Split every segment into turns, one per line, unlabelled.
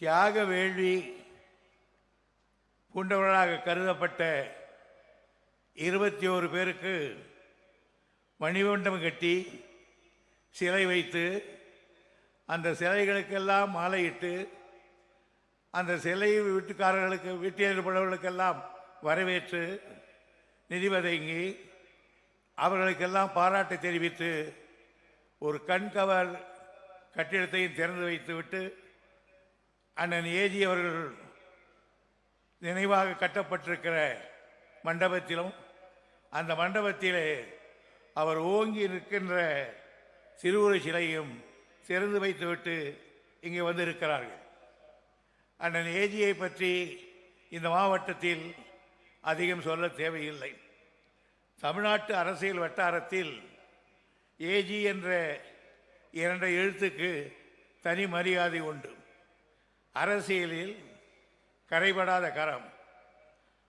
தியாக வேள்வி பூண்டவர்களாக கருதப்பட்ட இருபத்தி ஓரு பேருக்கு மணிமண்டபம் கட்டி சிலை வைத்து அந்த சிலைகளுக்கெல்லாம் மாலையிட்டு அந்த சிலை வீட்டுக்காரர்களுக்கு வீட்டிலுள்ளவர்களுக்கெல்லாம் வரவேற்று நிதி வதங்கி அவர்களுக்கெல்லாம் பாராட்டு தெரிவித்து ஒரு கண்கவர் கட்டிடத்தையும் திறந்து வைத்துவிட்டு அண்ணன் ஏஜி அவர்கள் நினைவாக கட்டப்பட்டிருக்கிற மண்டபத்திலும் அந்த மண்டபத்திலே அவர் ஓங்கி நிற்கின்ற சிறுவுரை சிலையும் திறந்து வைத்துவிட்டு இங்கே வந்திருக்கிறார்கள். அண்ணன் ஏஜியை பற்றி இந்த மாவட்டத்தில் அதிகம் சொல்ல தேவையில்லை. தமிழ்நாட்டு அரசியல் வட்டாரத்தில் ஏஜி என்ற இரண்டு எழுத்துக்கு தனி மரியாதை உண்டு. அரசியலில் கரைபடாத கரம்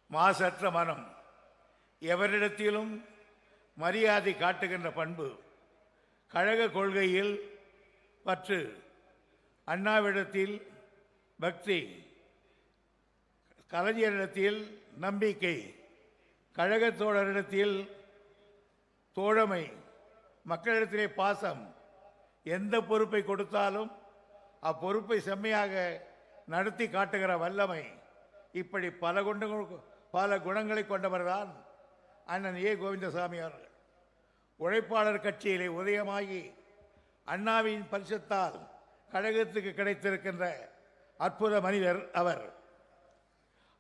மாசற்ற மனம் எவரிடத்திலும் மரியாதை காட்டுகின்ற பண்பு கழக கொள்கையில் பற்று அண்ணாவிடத்தில் பக்தி கலைஞரிடத்தில் நம்பிக்கை கழகத் தோழரிடத்தில் தோழமை மக்களிடத்திலே பாசம் எந்த பொறுப்பை கொடுத்தாலும் அப்பொறுப்பை செம்மையாக நடத்தி காட்டுகிற வல்லமை இப்படி பல குணங்கள் பல குணங்களை கொண்டவர்தான் அண்ணன் ஏ கோவிந்தசாமி அவர்கள். உழைப்பாளர் கட்சியிலே உதயமாகி அண்ணாவின் பரிசத்தால் கழகத்துக்கு கிடைத்திருக்கின்ற அற்புத மனிதர் அவர்.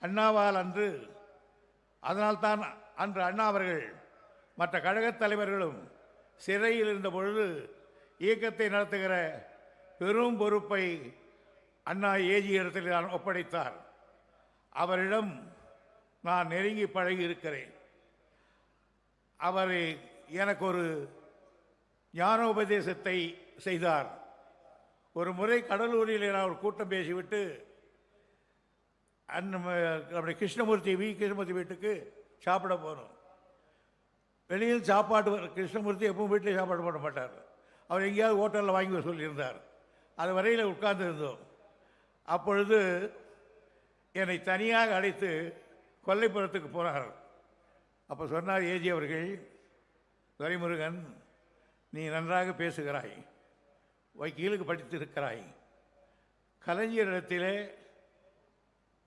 அண்ணாவால் அன்று அதனால்தான் அன்று அண்ணா அவர்கள் மற்ற கழகத் தலைவர்களும் சிறையில் இருந்த பொழுது இயக்கத்தை நடத்துகிற பெரும் பொறுப்பை அண்ணா ஏஜி இடத்தில் நான் ஒப்படைத்தார். அவரிடம் நான் நெருங்கி பழகி இருக்கிறேன். அவர் எனக்கு ஒரு ஞானோபதேசத்தை செய்தார். ஒரு முறை கடலூரில் நான் ஒரு கூட்டம் பேசிவிட்டு அண்ண நம்முடைய கிருஷ்ணமூர்த்தி வி. கிருஷ்ணமூர்த்தி வீட்டுக்கு சாப்பிட போனோம். வெளியில் சாப்பாடு கிருஷ்ணமூர்த்தி எப்பவும் வீட்டில் சாப்பாடு போட மாட்டார். அவர் எங்கேயாவது ஹோட்டலில் வாங்கி வர சொல்லியிருந்தார். அது வரையில் உட்கார்ந்து இருந்தோம் அப்பொழுது என்னை தனியாக அழைத்து கொல்லைப்புறத்துக்கு போனார் அப்போ சொன்னார் ஏஜி அவர்கள் துரைமுருகன் நீ நன்றாக பேசுகிறாய் வக்கீலுக்கு படித்திருக்கிறாய். கலைஞரிடத்திலே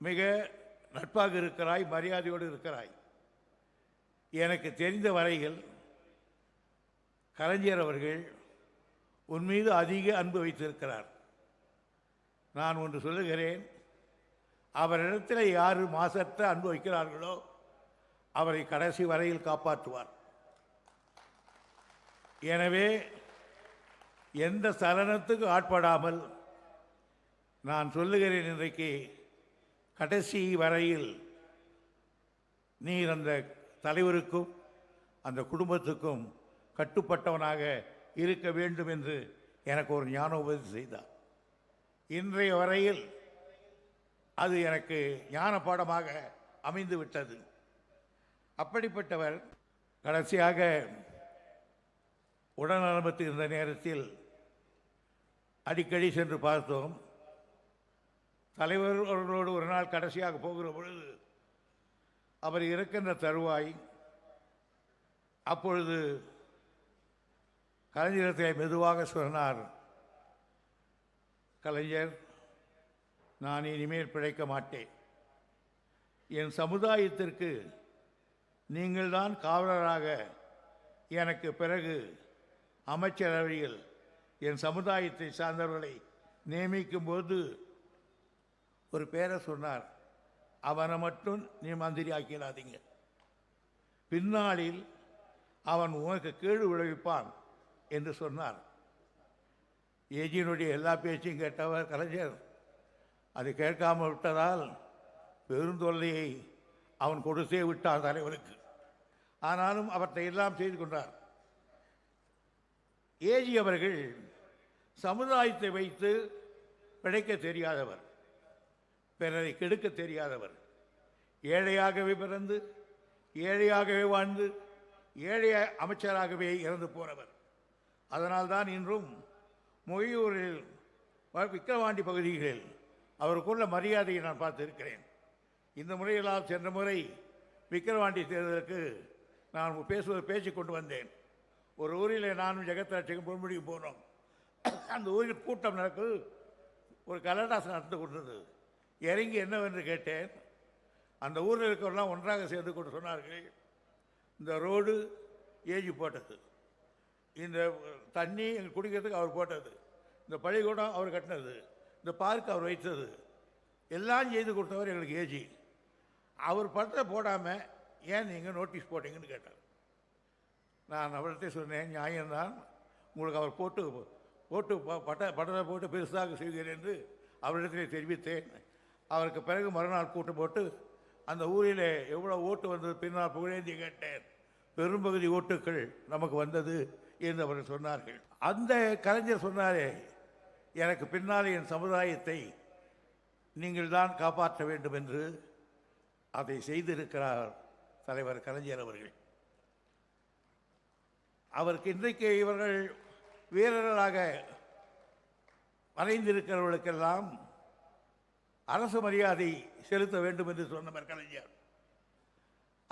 மிக நட்பாக இருக்கிறாய் மரியாதையோடு இருக்கிறாய். எனக்கு தெரிந்த வரையில் கலைஞர் அவர்கள் உன் மீது அதிக அன்பு வைத்திருக்கிறார். நான் ஒன்று சொல்லுகிறேன். அவரிடத்தில் யார் மாசற்ற அன்பு வைக்கிறார்களோ அவரை கடைசி வரையில் காப்பாற்றுவார். எனவே எந்த சலனத்துக்கு ஆட்படாமல் நான் சொல்லுகிறேன் இன்றைக்கு கடைசி வரையில் நீர் அந்த தலைவருக்கும் அந்த குடும்பத்துக்கும் கட்டுப்பட்டவனாக இருக்க வேண்டும் என்று எனக்கு ஒரு ஞானோபதி செய்தார். இன்றைய வரையில் அது எனக்கு ஞான பாடமாக அமைந்து விட்டது அப்படிப்பட்டவர் கடைசியாக உடல் உடல்நலமத்து இருந்த நேரத்தில் அடிக்கடி சென்று பார்த்தோம். தலைவர் அவர்களோடு ஒரு நாள் கடைசியாக போகிற பொழுது அவர் இருக்கின்ற தருவாய் அப்பொழுது கலைஞரத்தை மெதுவாக சொன்னார். கலைஞர் நான் இனிமேல் பிழைக்க மாட்டேன். என் சமுதாயத்திற்கு நீங்கள்தான் காவலராக எனக்கு பிறகு அமைச்சரவையில் என் சமுதாயத்தை சார்ந்தவர்களை நியமிக்கும்போது ஒரு பேரை சொன்னார் அவனை மட்டும் நீ மந்திரி ஆக்கிடாதீங்க. பின்னாளில் அவன் உனக்கு கீழ் விளைவிப்பான் என்று சொன்னார். ஏஜியினுடைய எல்லா பேச்சையும் கேட்டவர் கலைஞர். அது கேட்காமல் விட்டதால் பெருந்தொல்லையை அவன் கொடுத்தே விட்டான் தலைவருக்கு ஆனாலும் அவற்றை எல்லாம் செய்து கொண்டார். ஏஜி அவர்கள் சமுதாயத்தை வைத்து பிழைக்க தெரியாதவர் பிறரை கெடுக்க தெரியாதவர். ஏழையாகவே பிறந்து ஏழையாகவே வாழ்ந்து ஏழைய அமைச்சராகவே இறந்து போனவர். அதனால்தான் இன்றும் மொழியூரில் விக்கிரவாண்டி பகுதிகளில் அவருக்குள்ள மரியாதையை நான் பார்த்திருக்கிறேன். இந்த முறையெல்லாம் சென்ற முறை விக்கிரவாண்டி தேர்தலுக்கு நான் பேசுவது பேச்சு கொண்டு வந்தேன். ஒரு ஊரில் நானும் ஜெகத்ராட்சிக்கும் பொன்முடியும் போனோம். அந்த ஊரில் கூட்டம் நடக்குது ஒரு கலடாசம் நடந்து கொண்டது. இறங்கி என்னவென்று கேட்டேன். அந்த ஊரில் இருக்கிறவெல்லாம் ஒன்றாக சேர்ந்து கொண்டு சொன்னார்கள் இந்த ரோடு ஏஜி போட்டது. இந்த தண்ணி எங்கள் குடிக்கிறதுக்கு அவர் போட்டது. இந்த பள்ளிக்கூடம் அவர் கட்டினது. இந்த பார்க் அவர் வைத்தது. எல்லாம் செய்து கொடுத்தவர் எங்களுக்கு ஏஜி அவர் படத்தை போடாமல் ஏன் நீங்கள் நோட்டீஸ் போட்டீங்கன்னு கேட்டார். நான் அவர்கிட்ட சொன்னேன் நியாயம்தான். உங்களுக்கு அவர் போட்டு போட்டு பட்ட படத்தை போட்டு பெருசாக செய்கிறேன் என்று அவரிடத்திலே தெரிவித்தேன். அவருக்கு பிறகு மறுநாள் கூட்டம் போட்டு அந்த ஊரில் எவ்வளோ ஓட்டு வந்தது பின்னால் புகழேந்தி கேட்டேன். பெரும்பகுதி ஓட்டுக்கள் நமக்கு வந்தது. என்று அவர்கள் சொன்னார்கள். அந்த கலைஞர் சொன்னாரே எனக்கு பின்னால் என் சமுதாயத்தை நீங்கள் தான் காப்பாற்ற வேண்டும் என்று அதை செய்திருக்கிறார் தலைவர் கலைஞர் அவர்கள். அவருக்கு இன்றைக்கு இவர்கள் வீரர்களாக மறைந்திருக்கிறவர்களுக்கெல்லாம் அரசு மரியாதை செலுத்த வேண்டும் என்று சொன்னவர் கலைஞர்.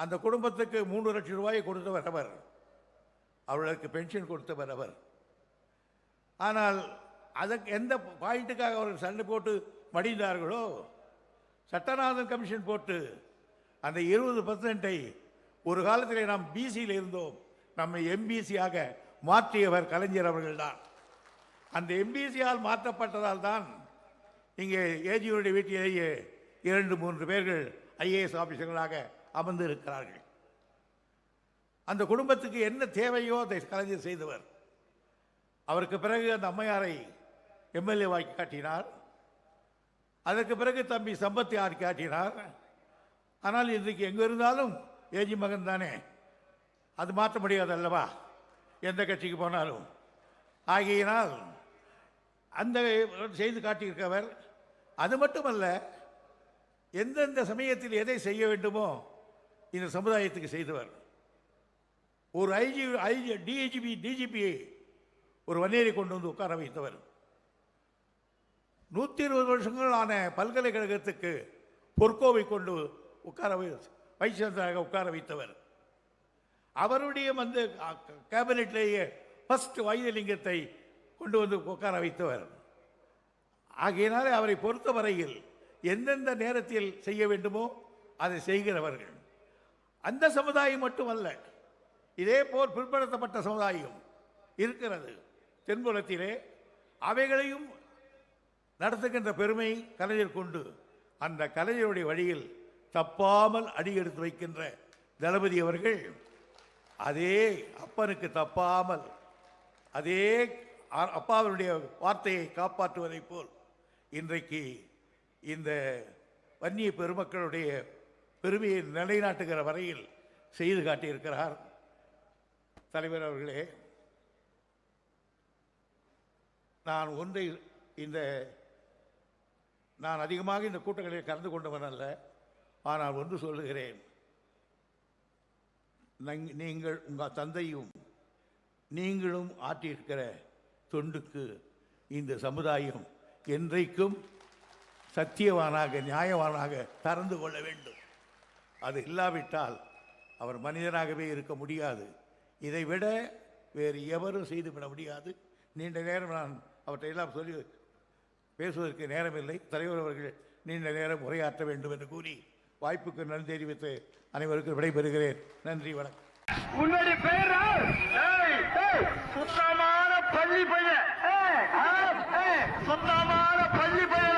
அந்த குடும்பத்துக்கு மூன்று லட்சம் ரூபாயை கொடுத்தவர் அவர். அவர்களுக்கு பென்ஷன் கொடுத்தவர் அவர். ஆனால் அதற்கு எந்த பாயிண்ட்டுக்காக அவர்கள் சண்டை போட்டு மடிந்தார்களோ சட்டநாதன் கமிஷன் போட்டு அந்த இருபது பர்சன்ட்டை ஒரு காலத்தில் நாம் பிசியில் இருந்தோம். நம்மை எம்பிசியாக மாற்றியவர் கலைஞர் அவர்கள்தான். அந்த எம்பிசியால் மாற்றப்பட்டதால் தான் இங்கே ஏஜியுடைய வீட்டிலேயே இரண்டு மூன்று பேர்கள் ஐஏஎஸ் ஆஃபீஸர்களாக அமர்ந்து இருக்கிறார்கள் அந்த குடும்பத்துக்கு என்ன தேவையோ அதை கலைஞர் செய்தவர். அவருக்கு பிறகு அந்த அம்மையாரை எம்எல்ஏ வாக்கி காட்டினார். அதற்கு பிறகு தம்பி சம்பத்தி ஆர் காட்டினார். ஆனால் இன்றைக்கு எங்கே இருந்தாலும் ஏஜி மகன் தானே. அது மாற்ற முடியாது அல்லவா? எந்த கட்சிக்கு போனாலும். ஆகையினால் அந்த செய்து காட்டியிருக்கவர். அது மட்டுமல்ல எந்தெந்த சமயத்தில் எதை செய்ய வேண்டுமோ இந்த சமுதாயத்துக்கு செய்தவர். ஒரு ஐஜி ஐஜி டிஐஜிபி டிஜிபியை ஒரு வன்னியரை கொண்டு வந்து உட்கார வைத்தவர். நூற்றி இருபது வருஷங்களான பல்கலைக்கழகத்துக்கு பொற்கோவை கொண்டு உட்கார வை வைசந்தராக உட்கார வைத்தவர். அவருடைய வந்து கேபினெட்லேயே ஃபஸ்ட் வைத்தியலிங்கத்தை கொண்டு வந்து உட்கார வைத்தவர். ஆகையினாலே அவரை பொறுத்தவரையில் எந்தெந்த நேரத்தில் செய்ய வேண்டுமோ அதை செய்கிறவர்கள். அந்த சமுதாயம் மட்டுமல்ல. இதே போல் பிற்படுத்தப்பட்ட சமுதாயம் இருக்கிறது. தென்புலத்திலே அவைகளையும் நடத்துகின்ற பெருமை கலைஞர் கொண்டு அந்த கலைஞருடைய வழியில் தப்பாமல் அடியெடுத்து வைக்கின்ற தளபதி அவர்கள் அதே அப்பனுக்கு தப்பாமல் அதே அப்பாவினுடைய வார்த்தையை காப்பாற்றுவதைப் போல் இன்றைக்கு இந்த வன்னிய பெருமக்களுடைய பெருமையை நிலைநாட்டுகிற வரையில் செய்து காட்டியிருக்கிறார். தலைவர் அவர்களே நான் ஒன்றை இந்த நான் அதிகமாக இந்த கூட்டங்களில் கலந்து கொண்டவன் அல்ல ஆனால் ஒன்று சொல்லுகிறேன். நங்- நீங்கள் உங்கள் தந்தையும் நீங்களும் ஆற்றியிருக்கிற தொண்டுக்கு இந்த சமுதாயம் என்றைக்கும் சத்தியவானாக நியாயவானாக தறந்து கொள்ள வேண்டும். அது இல்லாவிட்டால் அவர் மனிதனாகவே இருக்க முடியாது. இதை விட வேறு எவரும் செய்துவிட முடியாது. நீண்ட நேரம் நான் அவற்றை எல்லாம் சொல்லி பேசுவதற்கு நேரமில்லை. தலைவர் அவர்கள் நீண்ட நேரம் உரையாற்ற வேண்டும் என்று கூறி வாய்ப்புக்கு நன்றி தெரிவித்து அனைவருக்கும் விடைபெறுகிறேன். நன்றி வணக்கம்.
உன்னுடைய பேர் சுத்தமான பள்ளி பையன். சுத்தமான பள்ளி பையன்